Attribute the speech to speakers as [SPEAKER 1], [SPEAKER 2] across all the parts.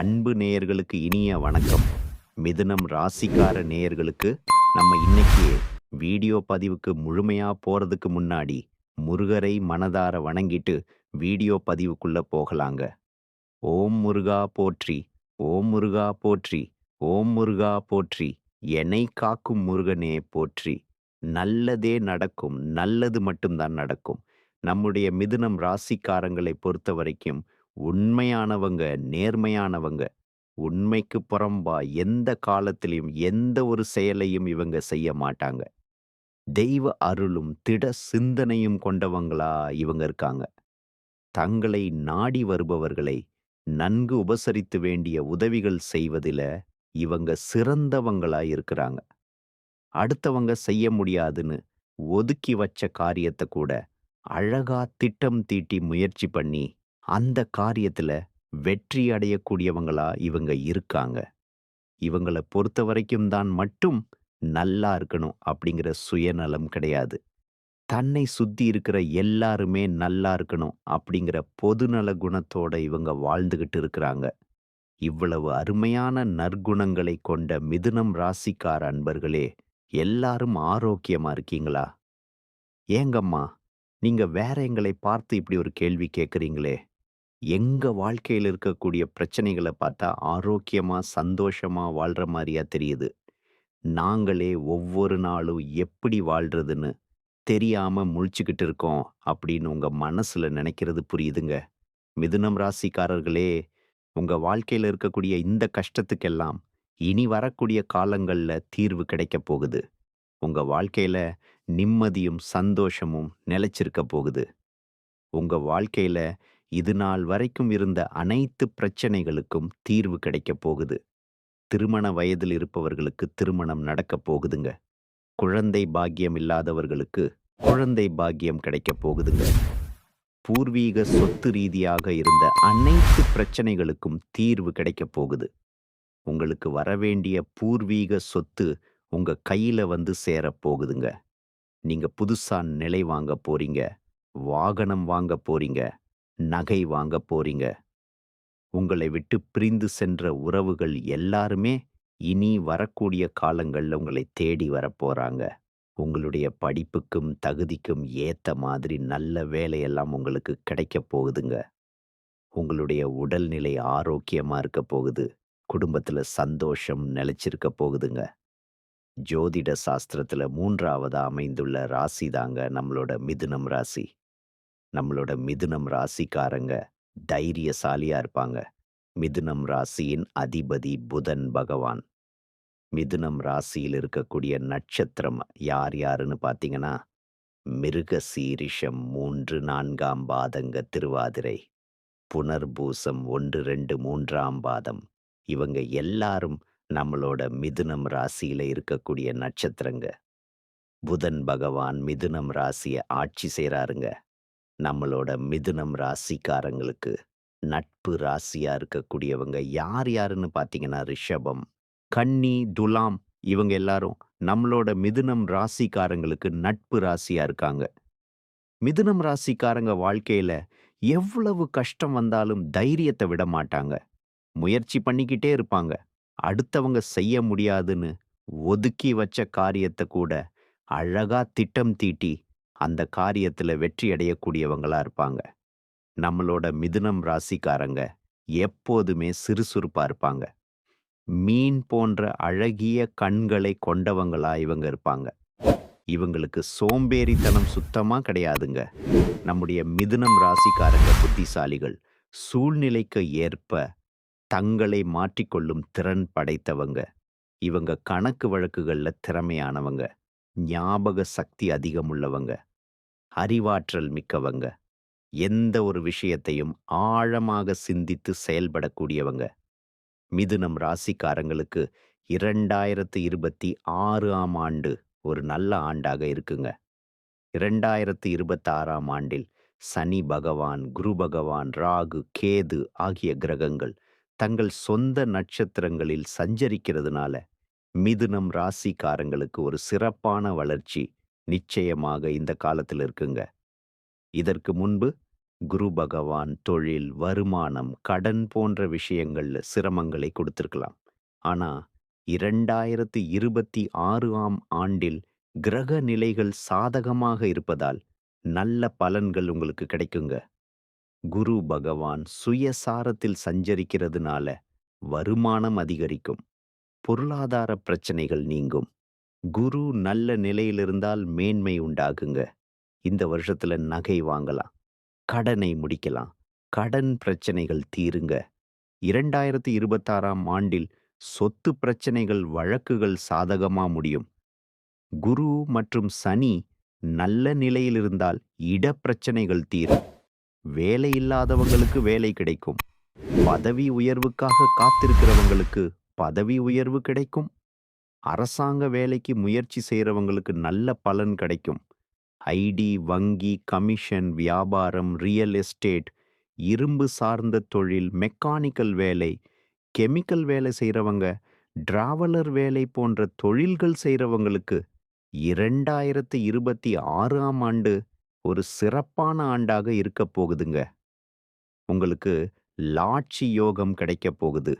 [SPEAKER 1] அன்பு நேயர்களுக்கு இனிய வணக்கம். மிதுனம் ராசிக்கார நேயர்களுக்கு நம்ம இன்னைக்கு வீடியோ பதிவுக்கு முழுமையா போறதுக்கு முன்னாடி முருகரை மனதார வணங்கிட்டு வீடியோ பதிவுக்குள்ள போகலாங்க. ஓம் முருகா போற்றி ஓம் முருகா போற்றி ஓம் முருகா போற்றி என்னை காக்கும் முருகனே போற்றி. நல்லதே நடக்கும் நல்லது மட்டும்தான் நடக்கும். நம்முடைய மிதுனம் ராசிக்காரங்களை பொறுத்த வரைக்கும் உண்மையானவங்க நேர்மையானவங்க உண்மைக்கு புறம்பா எந்த காலத்திலையும் எந்த ஒரு செயலையும் இவங்க செய்ய மாட்டாங்க. தெய்வ அருளும் திட சிந்தனையும் கொண்டவங்களா இவங்க இருக்காங்க. தங்களை நாடி வருபவர்களை நன்கு உபசரித்து வேண்டிய உதவிகள் செய்வதில இவங்க சிறந்தவங்களா இருக்கிறாங்க. அடுத்தவங்க செய்ய முடியாதுன்னு ஒதுக்கி வச்ச காரியத்தை கூட அழகா திட்டம் தீட்டி முயற்சி பண்ணி அந்த காரியத்துல வெற்றி அடையக்கூடியவங்களா இவங்க இருக்காங்க. இவங்கள பொறுத்த வரைக்கும் தான் மட்டும் நல்லா இருக்கணும் அப்படிங்கிற சுயநலம் கிடையாது. தன்னை சுத்தி இருக்கிற எல்லாருமே நல்லா இருக்கணும் அப்படிங்கிற பொதுநல குணத்தோட இவங்க வாழ்ந்துகிட்டு இருக்கிறாங்க. இவ்வளவு அருமையான நற்குணங்களை கொண்ட மிதுனம் ராசிக்கார அன்பர்களே எல்லாரும் ஆரோக்கியமா இருக்கீங்களா? ஏங்கம்மா நீங்க வேற எங்களை பார்த்து இப்படி ஒரு கேள்வி கேட்குறீங்களே எங்க வாழ்க்கையில் இருக்கக்கூடிய பிரச்சனைகளை பார்த்தா ஆரோக்கியமா சந்தோஷமா வாழ்ற மாதிரியா தெரியுது. நாங்களே ஒவ்வொரு நாளும் எப்படி வாழ்றதுன்னு தெரியாம முழிச்சுக்கிட்டு இருக்கோம் அப்படின்னு உங்க மனசுல நினைக்கிறது புரியுதுங்க. மிதுனம் ராசிக்காரர்களே உங்க வாழ்க்கையில இருக்கக்கூடிய இந்த கஷ்டத்துக்கெல்லாம் இனி வரக்கூடிய காலங்கள்ல தீர்வு கிடைக்கப் போகுது. உங்க வாழ்க்கையில நிம்மதியும் சந்தோஷமும் நிலைச்சிருக்கப் போகுது. உங்க வாழ்க்கையில இது நாள் வரைக்கும் இருந்த அனைத்து பிரச்சனைகளுக்கும் தீர்வு கிடைக்கப் போகுது. திருமண வயதில் இருப்பவர்களுக்கு திருமணம் நடக்கப் போகுதுங்க. குழந்தை பாக்கியம் இல்லாதவர்களுக்கு குழந்தை பாக்கியம் கிடைக்கப் போகுதுங்க. பூர்வீக சொத்து ரீதியாக இருந்த அனைத்து பிரச்சனைகளுக்கும் தீர்வு கிடைக்கப் போகுது. உங்களுக்கு வரவேண்டிய பூர்வீக சொத்து உங்க கையில வந்து சேரப் போகுதுங்க. நீங்க புதுசா நிலை வாங்க போறீங்க. வாகனம் வாங்க போறீங்க. நகை வாங்க போறீங்க. உங்களை விட்டு பிரிந்து சென்ற உறவுகள் எல்லாருமே இனி வரக்கூடிய காலங்கள்ல உங்களை தேடி வரப்போறாங்க உங்களுடைய படிப்புக்கும் தகுதிக்கும் ஏத்த மாதிரி நல்ல வேலையெல்லாம் உங்களுக்கு கிடைக்க போகுதுங்க. உங்களுடைய உடல்நிலை ஆரோக்கியமா இருக்க போகுது. குடும்பத்துல சந்தோஷம் நிலச்சிருக்க போகுதுங்க. ஜோதிட சாஸ்திரத்துல மூன்றாவதா அமைந்துள்ள ராசி தாங்க நம்மளோட மிதுனம் ராசி. நம்மளோட மிதுனம் ராசிக்காரங்க தைரியசாலியா இருப்பாங்க. மிதுனம் ராசியின் அதிபதி புதன் பகவான். மிதுனம் ராசியில் இருக்கக்கூடிய நட்சத்திரம் யார் யாருன்னு பார்த்தீங்கன்னா மிருக சீரிஷம் மூன்று நான்காம் பாதங்க திருவாதிரை புனர்பூசம் ஒன்று ரெண்டு மூன்றாம் பாதம். இவங்க எல்லாரும் நம்மளோட மிதுனம் ராசியில் இருக்கக்கூடிய நட்சத்திரங்க. புதன் பகவான் மிதுனம் ராசியை ஆட்சி செய்கிறாருங்க நம்மளோட மிதுனம் ராசிக்காரங்களுக்கு நட்பு ராசியா இருக்கக்கூடியவங்க யார் யாருன்னு பார்த்தீங்கன்னா ரிஷபம் கன்னி துலாம் இவங்க எல்லாரும் நம்மளோட மிதுனம் ராசிக்காரங்களுக்கு நட்பு ராசியா இருக்காங்க. மிதுனம் ராசிக்காரங்க வாழ்க்கையில எவ்வளவு கஷ்டம் வந்தாலும் தைரியத்தை விட மாட்டாங்க. முயற்சி பண்ணிக்கிட்டே இருப்பாங்க. அடுத்தவங்க செய்ய முடியாதுன்னு ஒதுக்கி வச்ச காரியத்தை கூட அழகா திட்டம் தீட்டி அந்த காரியத்தில் வெற்றி அடையக்கூடியவங்களாக இருப்பாங்க. நம்மளோட மிதுனம் ராசிக்காரங்க எப்போதுமே சுறுசுறுப்பாக இருப்பாங்க. மீன் போன்ற அழகிய கண்களை கொண்டவங்களா இவங்க இருப்பாங்க. இவங்களுக்கு சோம்பேறித்தனம் சுத்தமாக கிடையாதுங்க. நம்முடைய மிதுனம் ராசிக்காரங்க புத்திசாலிகள் சூழ்நிலைக்கு ஏற்ப தங்களை மாற்றிக்கொள்ளும் திறன் படைத்தவங்க. இவங்க கணக்கு வழக்குகளில் திறமையானவங்க. ஞாபக சக்தி அதிகமுள்ளவங்க. அறிவாற்றல் மிக்கவங்க. எந்த ஒரு விஷயத்தையும் ஆழமாக சிந்தித்து செயல்படக்கூடியவங்க. மிதுனம் ராசிக்காரங்களுக்கு இரண்டாயிரத்து இருபத்தி ஆறு ஆம் ஆண்டு ஒரு நல்ல ஆண்டாக இருக்குங்க. இரண்டாயிரத்து இருபத்தாறாம் ஆண்டில் சனி பகவான் குரு பகவான் ராகு கேது ஆகிய கிரகங்கள் தங்கள் சொந்த நட்சத்திரங்களில் சஞ்சரிக்கிறதுனால மிதுனம் ராசிக்காரங்களுக்கு ஒரு சிறப்பான வளர்ச்சி நிச்சயமாக இந்த காலத்தில் இருக்குங்க இதற்கு முன்பு குரு பகவான் தொழில், வருமானம், கடன் போன்ற விஷயங்கள்ல சிரமங்களை கொடுத்திருக்கலாம். ஆனா 2026ஆம் ஆண்டில் கிரக நிலைகள் சாதகமாக இருப்பதால் நல்ல பலன்கள் உங்களுக்கு கிடைக்குங்க. குரு பகவான் சுயசாரத்தில் சஞ்சரிக்கிறதுனால வருமானம் அதிகரிக்கும். பொருளாதார பிரச்சனைகள் நீங்கும். குரு நல்ல நிலையில் இருந்தால் மேன்மை உண்டாகுங்க. இந்த வருஷத்துல நகை வாங்கலாம். கடனை முடிக்கலாம். கடன் பிரச்சனைகள் தீருங்க. 2026ஆம் ஆண்டில் சொத்து பிரச்சனைகள், வழக்குகள் சாதகமா முடியும். குரு மற்றும் சனி நல்ல நிலையில் இருந்தால் இடப்பிரச்சனைகள் தீரும். வேலை இல்லாதவங்களுக்கு வேலை கிடைக்கும். பதவி உயர்வுக்காக காத்திருக்கிறவங்களுக்கு பதவி உயர்வு கிடைக்கும். அரசாங்க வேலைக்கு முயற்சி செய்கிறவங்களுக்கு நல்ல பலன் கிடைக்கும். ஐடி, வங்கி, கமிஷன், வியாபாரம், ரியல் எஸ்டேட், இரும்பு சார்ந்த தொழில், மெக்கானிக்கல் வேலை, கெமிக்கல் வேலை செய்கிறவங்க டிராவலர் வேலை போன்ற தொழில்கள் செய்யறவங்களுக்கு இரண்டாயிரத்து இருபத்தி ஆறாம் ஆண்டு ஒரு சிறப்பான ஆண்டாக இருக்கப் போகுதுங்க. உங்களுக்கு லாட்சி யோகம் கிடைக்கப் போகுது.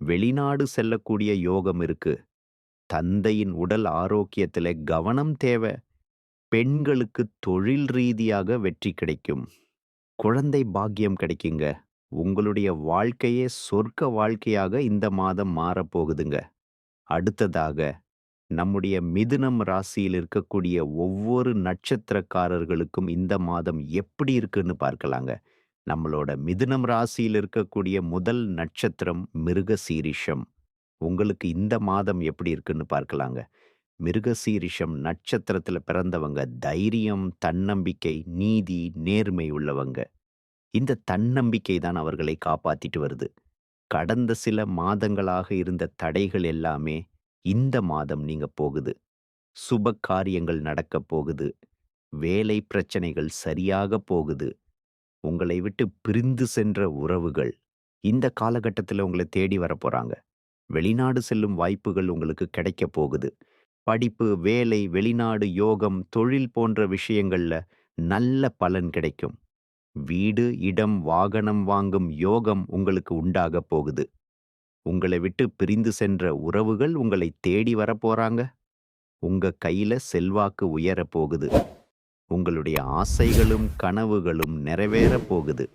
[SPEAKER 1] வெளிநாடு செல்லக்கூடிய யோகம் இருக்கு. தந்தையின் உடல் ஆரோக்கியத்தில் கவனம் தேவை. பெண்களுக்கு தொழில் ரீதியாக வெற்றி கிடைக்கும். குழந்தை பாக்கியம் கிடைக்குங்க. உங்களுடைய வாழ்க்கையே சொர்க்க வாழ்க்கையாக இந்த மாதம் மாறப்போகுதுங்க. அடுத்ததாக நம்முடைய மிதுனம் ராசியில் இருக்கக்கூடிய ஒவ்வொரு நட்சத்திரக்காரர்களுக்கும் இந்த மாதம் எப்படி இருக்குன்னு பார்க்கலாங்க. நம்மளோட மிதுனம் ராசியில் இருக்கக்கூடிய முதல் நட்சத்திரம் மிருகசீரிஷம். உங்களுக்கு இந்த மாதம் எப்படி இருக்குன்னு பார்க்கலாங்க. மிருகசீரிஷம் நட்சத்திரத்துல பிறந்தவங்க தைரியம், தன்னம்பிக்கை, நீதி, நேர்மை உள்ளவங்க. இந்த தன்னம்பிக்கை தான் அவர்களை காப்பாத்திட்டு வருது. கடந்த சில மாதங்களாக இருந்த தடைகள் எல்லாமே இந்த மாதம் நீங்க போகுது. சுப காரியங்கள் நடக்கப் போகுது. வேலை பிரச்சனைகள் சரியாக போகுது. உங்களை விட்டு பிரிந்து சென்ற உறவுகள் இந்த காலகட்டத்தில் உங்களை தேடி வரப்போறாங்க. வெளிநாடு செல்லும் வாய்ப்புகள் உங்களுக்கு கிடைக்கப் போகுது. படிப்பு, வேலை, வெளிநாடு யோகம், தொழில் போன்ற விஷயங்கள்ல நல்ல பலன் கிடைக்கும். வீடு, இடம், வாகனம் வாங்கும் யோகம் உங்களுக்கு உண்டாகப் போகுது. உங்களை விட்டு பிரிந்து சென்ற உறவுகள் உங்களை தேடி வரப்போறாங்க. உங்க கையில செல்வாக்கு உயரப் போகுது. உங்களுடைய ஆசைகளும், கனவுகளும் நிறைவேறப் போகுது.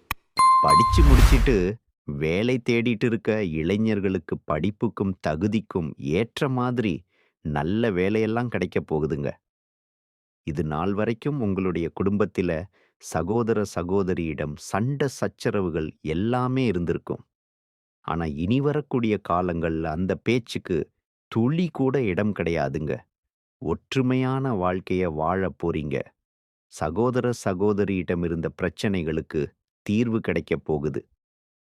[SPEAKER 1] படிச்சு முடிச்சிட்டு வேலை தேடிட்டு இருக்க இளைஞர்களுக்கு படிப்புக்கும், தகுதிக்கும் ஏற்ற மாதிரி நல்ல வேலையெல்லாம் கிடைக்கப் போகுதுங்க. இது நாள் வரைக்கும் உங்களுடைய குடும்பத்தில சகோதர, சகோதரியிடம் சண்ட சச்சரவுகள் எல்லாமே இருந்திருக்கும். ஆனா இனி வரக்கூடிய காலங்கள்ல அந்த பேச்சுக்கு துளி கூட இடம் கிடையாதுங்க. ஒற்றுமையான வாழ்க்கைய வாழப் போறீங்க. சகோதர, சகோதரியிடம் இருந்த பிரச்சனைகளுக்கு தீர்வு கிடைக்கப் போகுது.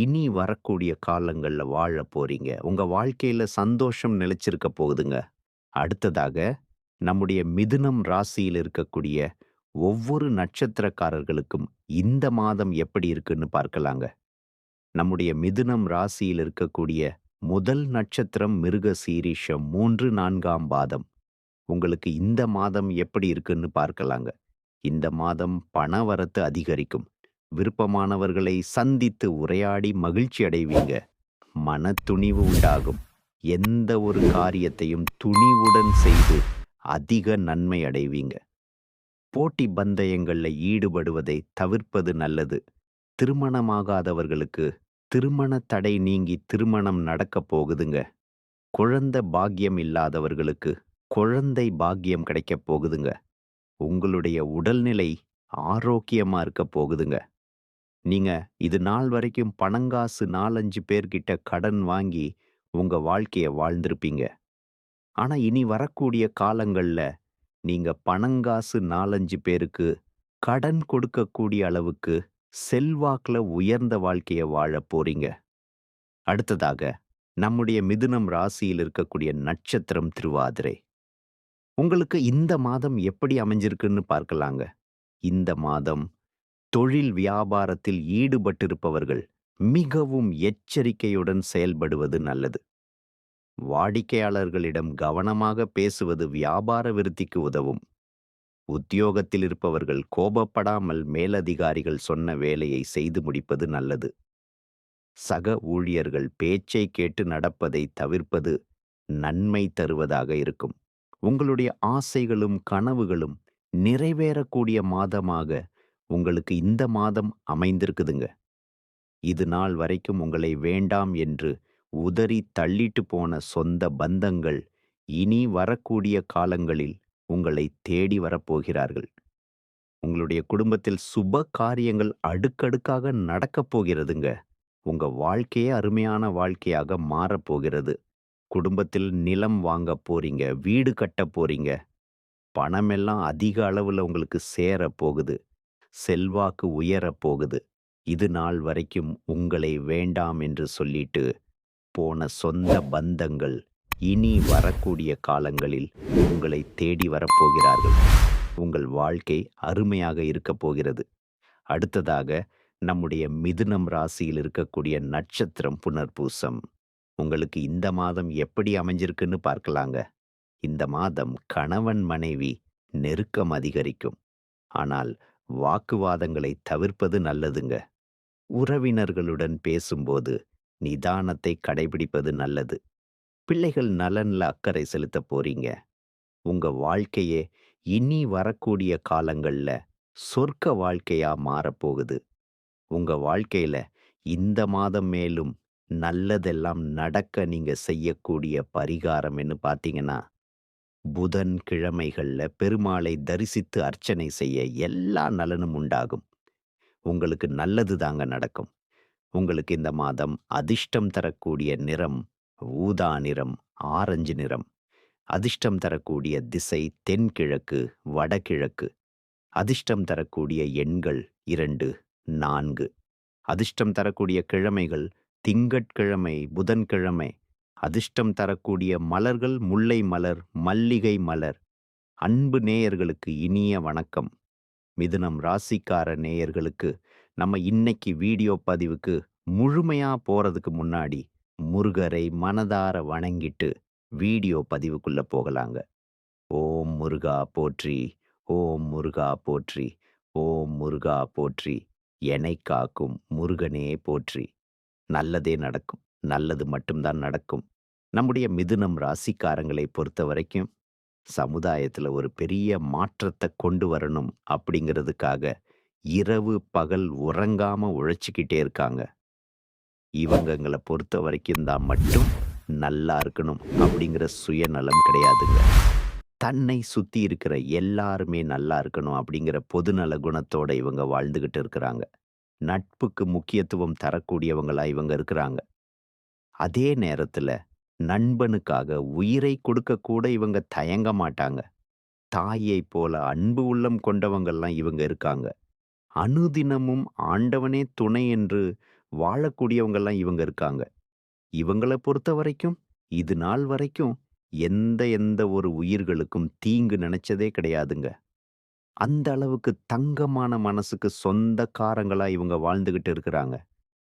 [SPEAKER 1] இனி வரக்கூடிய காலங்கள்ல வாழப் போறீங்க. உங்க வாழ்க்கையில சந்தோஷம் நிலைச்சிருக்கப் போகுதுங்க. அடுத்ததாக நம்முடைய மிதுனம் ராசியில் இருக்கக்கூடிய ஒவ்வொரு நட்சத்திரக்காரர்களுக்கும் இந்த மாதம் எப்படி இருக்குன்னு பார்க்கலாங்க. நம்முடைய மிதுனம் ராசியில் இருக்கக்கூடிய முதல் நட்சத்திரம் மிருக சீரீஷம் மூன்று நான்காம் பாதம். உங்களுக்கு இந்த மாதம் எப்படி இருக்குன்னு பார்க்கலாங்க. இந்த மாதம் பணவரத்து அதிகரிக்கும். விருப்பமானவர்களை சந்தித்து உரையாடி மகிழ்ச்சி அடைவீங்க. மனத்துணிவு உண்டாகும். எந்த ஒரு காரியத்தையும் துணிவுடன் செய்து அதிக நன்மை அடைவீங்க. போட்டி பந்தயங்கள்ல ஈடுபடுவதை தவிர்ப்பது நல்லது. திருமணமாகாதவர்களுக்கு திருமண தடை நீங்கி திருமணம் நடக்கப் போகுதுங்க. குழந்தை பாக்கியம் இல்லாதவர்களுக்கு குழந்தை பாக்கியம் கிடைக்கப் போகுதுங்க. உங்களுடைய உடல்நிலை ஆரோக்கியமா இருக்கப் போகுதுங்க. நீங்க இது நாள் வரைக்கும் பணங்காசு 4, 5 பேர்கிட்ட கடன் வாங்கி உங்க வாழ்க்கைய வாழ்ந்திருப்பீங்க. ஆனா இனி வரக்கூடிய காலங்கள்ல நீங்க பணங்காசு 4, 5 பேருக்கு கடன் கொடுக்கக்கூடிய அளவுக்கு செல்வாக்குல உயர்ந்த வாழ்க்கைய வாழப் போறீங்க. அடுத்ததாக நம்முடைய மிதுனம் ராசியில் இருக்கக்கூடிய நட்சத்திரம் திருவாதிரை. உங்களுக்கு இந்த மாதம் எப்படி அமைஞ்சிருக்குன்னு பார்க்கலாங்க. இந்த மாதம் தொழில் வியாபாரத்தில் ஈடுபட்டிருப்பவர்கள் மிகவும் எச்சரிக்கையுடன் செயல்படுவது நல்லது. வாடிக்கையாளர்களிடம் கவனமாக பேசுவது வியாபார விருத்திக்கு உதவும். உத்தியோகத்தில் இருப்பவர்கள் கோபப்படாமல் மேலதிகாரிகள் சொன்ன வேலையை செய்து முடிப்பது நல்லது. சக ஊழியர்கள் பேச்சை கேட்டு நடப்பதை தவிர்ப்பது நன்மை தருவதாக இருக்கும். உங்களுடைய ஆசைகளும் கனவுகளும் நிறைவேறக்கூடிய மாதமாக உங்களுக்கு இந்த மாதம் அமைந்திருக்குதுங்க. இது நாள் வரைக்கும் உங்களை வேண்டாம் என்று உதறி தள்ளிட்டு போன சொந்த பந்தங்கள் இனி வரக்கூடிய காலங்களில் உங்களை தேடி வரப்போகிறார்கள். உங்களுடைய குடும்பத்தில் சுப காரியங்கள் அடுக்கடுக்காக நடக்கப் போகிறதுங்க. உங்க வாழ்க்கையே அருமையான வாழ்க்கையாக மாறப்போகிறது. குடும்பத்தில் நிலம் வாங்கப் போறீங்க, வீடு கட்ட போறீங்க. பணமெல்லாம் அதிக அளவுல உங்களுக்கு சேரப் போகுது. செல்வாக்கு உயரப் போகுது. இது நாள் வரைக்கும் உங்களை வேண்டாம் என்று சொல்லிட்டு போன சொந்த பந்தங்கள் இனி வரக்கூடிய காலங்களில் உங்களை தேடி வரப்போகிறார்கள். உங்கள் வாழ்க்கை அருமையாக இருக்கப் போகிறது. அடுத்ததாக நம்முடைய மிதுனம் ராசியில் இருக்கக்கூடிய நட்சத்திரம் புனர்பூசம். உங்களுக்கு இந்த மாதம் எப்படி அமைஞ்சிருக்குன்னு பார்க்கலாங்க. இந்த மாதம் கணவன் மனைவி நெருக்கம் அதிகரிக்கும். ஆனால் வாக்குவாதங்களை தவிர்ப்பது நல்லதுங்க. உறவினர்களுடன் பேசும்போது நிதானத்தை கடைபிடிப்பது நல்லது. பிள்ளைகள் நலன்ல அக்கறை செலுத்தப் போறீங்க. உங்க வாழ்க்கையே இனி வரக்கூடிய காலங்கள்ல சொர்க்க வாழ்க்கையா மாறப்போகுது. உங்க வாழ்க்கையில இந்த மாதம் மேலும் நல்லதெல்லாம் நடக்க நீங்க செய்யக்கூடிய பரிகாரம் என்ன பார்த்தீங்கன்னா, புதன் கிழமைகள்ல பெருமாளை தரிசித்து அர்ச்சனை செய்ய எல்லா நலனும் உண்டாகும். உங்களுக்கு நல்லது தாங்க நடக்கும். உங்களுக்கு இந்த மாதம் அதிர்ஷ்டம் தரக்கூடிய நிறம் ஊதா நிறம், ஆரஞ்சு நிறம். அதிர்ஷ்டம் தரக்கூடிய திசை தென்கிழக்கு, வடகிழக்கு. அதிர்ஷ்டம் தரக்கூடிய எண்கள் 2, 4. அதிர்ஷ்டம் தரக்கூடிய கிழமைகள் திங்கட்கிழமை, புதன்கிழமை. அதிர்ஷ்டம் தரக்கூடிய மலர்கள் முல்லை மலர், மல்லிகை மலர். அன்பு நேயர்களுக்கு இனிய வணக்கம். மிதுனம் ராசிக்கார நேயர்களுக்கு நம்ம இன்னைக்கு வீடியோ பதிவுக்கு முழுமையா போறதுக்கு முன்னாடி முருகரை மனதார வணங்கிட்டு வீடியோ பதிவுக்குள்ள போகலாங்க. ஓம் முருகா போற்றி, ஓம் முருகா போற்றி, ஓம் முருகா போற்றி. எனை காக்கும் முருகனே போற்றி. நல்லதே நடக்கும். நல்லது மட்டும்தான் நடக்கும். நம்முடைய மிதுனம் ராசிக்காரங்களை பொறுத்த வரைக்கும் சமுதாயத்தில் ஒரு பெரிய மாற்றத்தை கொண்டு வரணும் அப்படிங்கிறதுக்காக இரவு, பகல் உறங்காம உழைச்சிக்கிட்டே இருக்காங்க. இவங்கங்களை பொறுத்த வரைக்கும் தான் மட்டும் நல்லா இருக்கணும் அப்படிங்கிற சுயநலம் கிடையாதுங்க. தன்னை சுத்தி இருக்கிற எல்லாருமே நல்லா இருக்கணும் அப்படிங்கிற பொதுநல குணத்தோட இவங்க வாழ்ந்துகிட்டு இருக்கிறாங்க. நட்புக்கு முக்கியத்துவம் தரக்கூடியவங்களா இவங்க இருக்கிறாங்க. அதே நேரத்துல நண்பனுக்காக உயிரை கொடுக்க கூட இவங்க தயங்க மாட்டாங்க. தாயைப் போல அன்பு உள்ளம் கொண்டவங்கள்லாம் இவங்க இருக்காங்க. அனுதினமும் ஆண்டவனே துணை என்று வாழக்கூடியவங்கெல்லாம் இவங்க இருக்காங்க. இவங்கள பொறுத்தவரைக்கும் இது நாள் வரைக்கும் எந்த எந்த ஒரு உயிர்களுக்கும் தீங்கு நினைச்சதே கிடையாதுங்க. அந்த அளவுக்கு தங்கமான மனசுக்கு சொந்தக்காரங்களா இவங்க வாழ்ந்துகிட்டு இருக்கிறாங்க.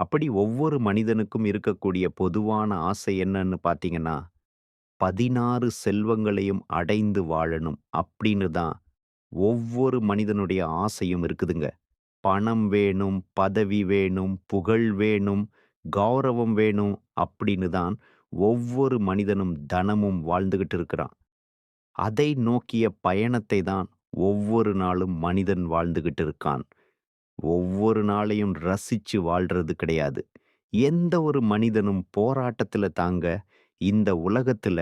[SPEAKER 1] அப்படி ஒவ்வொரு மனிதனுக்கும் இருக்கக்கூடிய பொதுவான ஆசை என்னன்னு பார்த்தீங்கன்னா, 16 செல்வங்களையும் அடைந்து வாழணும் அப்படின்னு தான் ஒவ்வொரு மனிதனுடைய ஆசையும் இருக்குதுங்க. பணம் வேணும், பதவி வேணும், புகழ் வேணும், கௌரவம் வேணும் அப்படின்னு தான் ஒவ்வொரு மனிதனும் தனமும் வாழ்ந்துகிட்டு இருக்கிறான். அதை நோக்கிய பயணத்தை தான் ஒவ்வொரு நாளும் மனிதன் வாழ்ந்துகிட்டு இருக்கான். ஒவ்வொரு நாளையும் ரசிச்சு வாழ்றது கிடையாது. எந்த ஒரு மனிதனும் போராட்டத்துல தாங்க இந்த உலகத்துல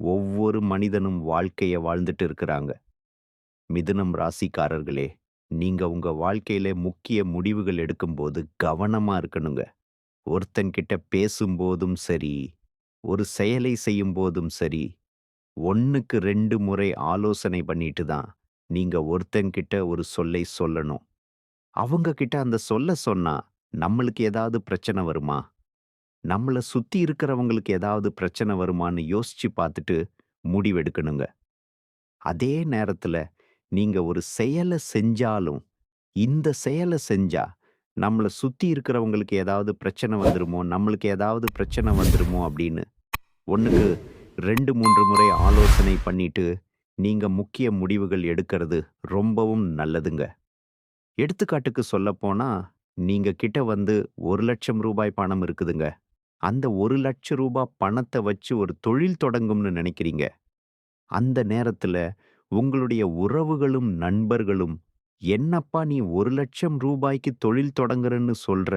[SPEAKER 1] ஒவ்வொரு மனிதனும் வாழ்க்கைய வாழ்ந்துட்டு இருக்கிறாங்க. மிதுனம் ராசிக்காரர்களே, நீங்க உங்க வாழ்க்கையில முக்கிய முடிவுகள் எடுக்கும்போது கவனமா இருக்கணுங்க. ஒருத்தன்கிட்ட பேசும்போதும் சரி, ஒரு செயலை செய்யும்போதும் சரி, 1க்கு 2 முறை ஆலோசனை பண்ணிட்டு தான் நீங்க ஒருத்தன்கிட்ட ஒரு சொல்லை சொல்லணும். அவங்க கிட்ட அந்த சொல்ல சொன்னா, நம்மளுக்கு ஏதாவது பிரச்சனை வருமா? நம்மள சுத்தி இருக்கிறவங்களுக்கு ஏதாவது பிரச்சனை வருமான்னு யோசிச்சு பார்த்துட்டு முடிவெடுக்கணுங்க. அதே நேரத்துல நீங்க ஒரு செயல செஞ்சாலும், இந்த செயலை செஞ்சா நம்மள சுத்தி இருக்கிறவங்களுக்கு ஏதாவது பிரச்சனை வந்துருமோ, நம்மளுக்கு ஏதாவது பிரச்சனை வந்துருமோ அப்படின்னு 1க்கு 2, 3 முறை ஆலோசனை பண்ணிட்டு, நீங்க முக்கிய முடிவுகள் எடுக்கிறது ரொம்பவும் நல்லதுங்க. எடுத்துக்காட்டுக்கு சொல்லப்போனா, நீங்க கிட்ட வந்து ஒரு லட்சம் ரூபாய் பணம் இருக்குதுங்க. அந்த ஒரு லட்சம் ரூபாய் பணத்தை வச்சு ஒரு தொழில் தொடங்கும்னு நினைக்கிறீங்க. அந்த நேரத்துல உங்களுடைய உறவுகளும், நண்பர்களும், "என்னப்பா நீ ஒரு லட்சம் ரூபாய்க்கு தொழில் தொடங்குறன்னு சொல்ற?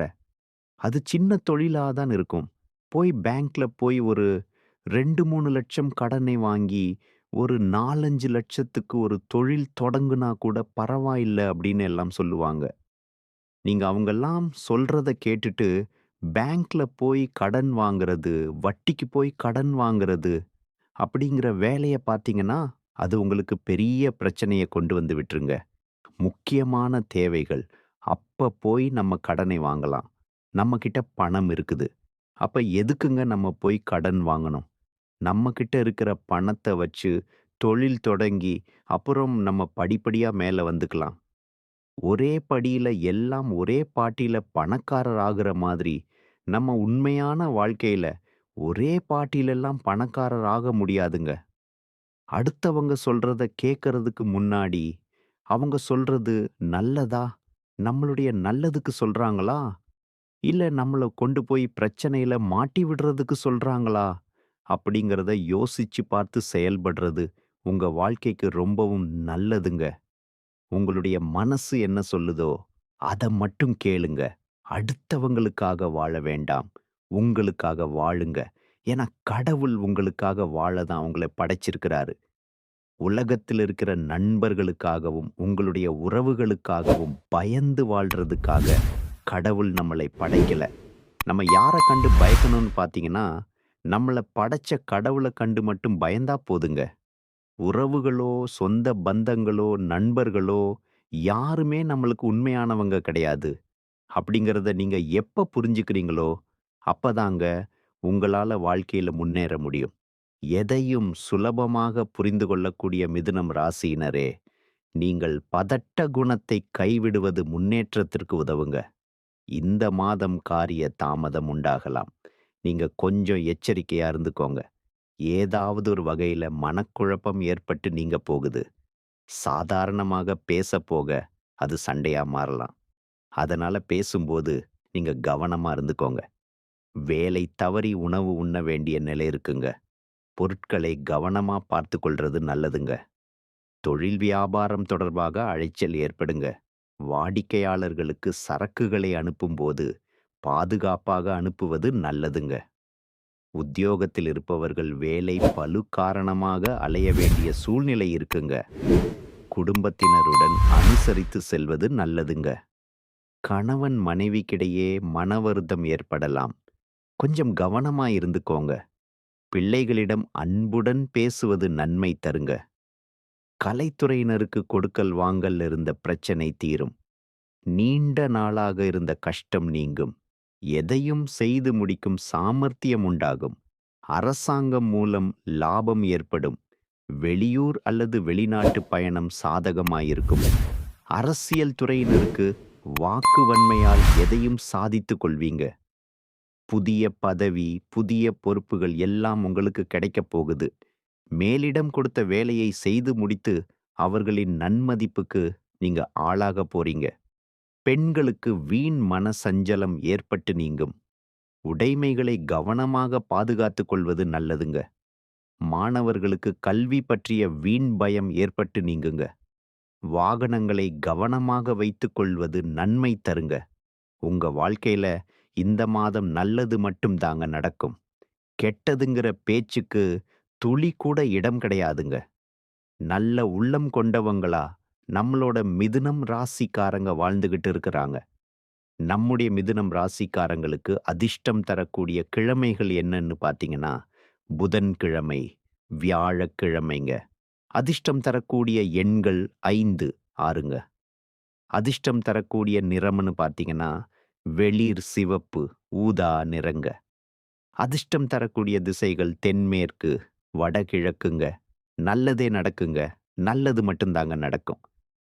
[SPEAKER 1] அது சின்ன தொழிலா தான் இருக்கும். போய் பேங்க்ல போய் ஒரு 2, 3 லட்சம் கடனை வாங்கி, ஒரு 4, 5 லட்சத்துக்கு ஒரு தொழில் தொடங்குனா கூட பரவாயில்ல" அப்படின்னு எல்லாம் சொல்லுவாங்க. நீங்க அவங்கெல்லாம் சொல்றத கேட்டுட்டு, பேங்க்ல போய் கடன் வாங்குறது, வட்டிக்கு போய் கடன் வாங்குறது, அப்படிங்கிற வேலைய பார்த்தீங்கன்னா, அது உங்களுக்கு பெரிய பிரச்சனைய கொண்டு வந்து விட்டுருங்க. முக்கியமான தேவைகள். அப்ப போய் நம்ம கடனை வாங்கலாம். நம்மகிட்ட பணம் இருக்குது. அப்ப எதுக்குங்க நம்ம போய் கடன் வாங்கணும்? நம்மக்கிட்ட இருக்கிற பணத்த வச்சு தொழில் தொடங்கி, அப்புறம் நம்ம படிப்படியா மேல வந்துக்கலாம். ஒரே படியில எல்லாம் ஒரே பாட்டில பணக்காரர் ஆகுற மாதிரி, நம்ம உண்மையான வாழ்க்கையில ஒரே பாட்டிலெல்லாம் பணக்காரர் ஆக முடியாதுங்க. அடுத்தவங்க சொல்றத கேட்கறதுக்கு முன்னாடி, அவங்க சொல்றது நல்லதா? நம்மளுடைய நல்லதுக்கு சொல்றாங்களா? இல்ல நம்மள கொண்டு போய் பிரச்சனையில மாட்டி விடுறதுக்கு சொல்றாங்களா? அப்படிங்கிறத யோசிச்சு பார்த்து செயல்படுறது உங்க வாழ்க்கைக்கு ரொம்பவும் நல்லதுங்க. உங்களுடைய மனசு என்ன சொல்லுதோ, அத மட்டும் கேளுங்க. அடுத்தவங்களுக்காக வாழ வேண்டாம். உங்களுக்காக வாழுங்க. ஏன்னா கடவுள் உங்களுக்காக வாழ தான் அவங்களை படைச்சிருக்கிறாரு. உலகத்தில் இருக்கிற நண்பர்களுக்காகவும், உங்களுடைய உறவுகளுக்காகவும் பயந்து வாழ்றதுக்காக கடவுள் நம்மளை படைக்கல. நம்ம யாரை கண்டு பயக்கணும்னு பார்த்தீங்கன்னா, நம்மள படைச்ச கடவுள கண்டு மட்டும் பயந்தா போதுங்க. உறவுகளோ, சொந்த பந்தங்களோ, நண்பர்களோ யாருமே நம்மளுக்கு உண்மையானவங்க கிடையாது. அப்படிங்கிறத நீங்க எப்ப புரிஞ்சுக்கிறீங்களோ, அப்பதாங்க உங்களால வாழ்க்கையில முன்னேற முடியும். எதையும் சுலபமாக புரிந்து கொள்ளக்கூடிய மிதுனம் ராசியினரே, நீங்கள் பதட்ட குணத்தை கைவிடுவது முன்னேற்றத்திற்கு உதவுங்க. இந்த மாதம் காரிய தாமதம் உண்டாகலாம். நீங்க கொஞ்சம் எச்சரிக்கையா இருந்துக்கோங்க. ஏதாவது ஒரு வகையில மனக்குழப்பம் ஏற்பட்டு நீங்க போகுது. சாதாரணமாக பேசப் போக அது சண்டையா மாறலாம். அதனால பேசும்போது நீங்க கவனமா இருந்துக்கோங்க. வேலை தவறி உணவு உண்ண வேண்டிய நிலை இருக்குங்க. பொருட்களை கவனமா பார்த்து கொள்றது நல்லதுங்க. தொழில் வியாபாரம் தொடர்பாக அழைச்சல் ஏற்படுங்க. வாடிக்கையாளர்களுக்கு சரக்குகளை அனுப்பும்போது பாதுகாப்பாக அனுப்புவது நல்லதுங்க. உத்தியோகத்தில் இருப்பவர்கள் வேலை பளு காரணமாக அலைய வேண்டிய சூழ்நிலை இருக்குங்க. குடும்பத்தினருடன் அனுசரித்து செல்வது நல்லதுங்க. கணவன் மனைவிக்கிடையே மனவருத்தம் ஏற்படலாம். கொஞ்சம் கவனமா இருந்துக்கோங்க. பிள்ளைகளிடம் அன்புடன் பேசுவது நன்மை தருங்க. கலைத்துறையினருக்கு கொடுக்கல் வாங்கல் இருந்த பிரச்சனை தீரும். நீண்ட நாளாக இருந்த கஷ்டம் நீங்கும். எதையும் செய்து முடிக்கும் சாமர்த்தியம் உண்டாகும். அரசாங்கம் மூலம் லாபம் ஏற்படும். வெளியூர் அல்லது வெளிநாட்டு பயணம் சாதகமாயிருக்கும். அரசியல் துறையினருக்கு வாக்கு வன்மையால் எதையும் சாதித்துக் கொள்வீங்க. புதிய பதவி, புதிய பொறுப்புகள் எல்லாம் உங்களுக்கு கிடைக்கப் போகுது. மேலிடம் கொடுத்த வேலையை செய்து முடித்து அவர்களின் நன்மதிப்புக்கு நீங்க ஆளாகப் போறீங்க. பெண்களுக்கு வீண் மன சஞ்சலம் ஏற்பட்டு நீங்கும். உடைமைகளை கவனமாக பாதுகாத்துக் கொள்வது நல்லதுங்க. மாணவர்களுக்கு கல்வி பற்றிய வீண் பயம் ஏற்பட்டு நீங்குங்க. வாகனங்களை கவனமாக வைத்துக் கொள்வது நன்மை தருங்க. உங்க வாழ்க்கையில இந்த மாதம் நல்லது மட்டும் தாங்க நடக்கும். கெட்டதுங்கிற பேச்சுக்கு துளி கூட இடம் கிடையாதுங்க. நல்ல உள்ளம் கொண்டவங்களா நம்மளோட மிதுனம் ராசிக்காரங்க வாழ்ந்துகிட்டு இருக்கிறாங்க. நம்முடைய மிதுனம் ராசிக்காரங்களுக்கு அதிர்ஷ்டம் தரக்கூடிய கிழமைகள் என்னன்னு பார்த்தீங்கன்னா, புதன்கிழமை, வியாழக்கிழமைங்க. அதிர்ஷ்டம் தரக்கூடிய எண்கள் 5, 6ங்க. அதிர்ஷ்டம் தரக்கூடிய நிறம்னு பார்த்தீங்கன்னா, வெளிர் சிவப்பு, ஊதா நிறங்க. அதிர்ஷ்டம் தரக்கூடிய திசைகள் தென்மேற்கு, வடகிழக்குங்க. நல்லதே நடக்குங்க. நல்லது மட்டும் தாங்க நடக்கும்.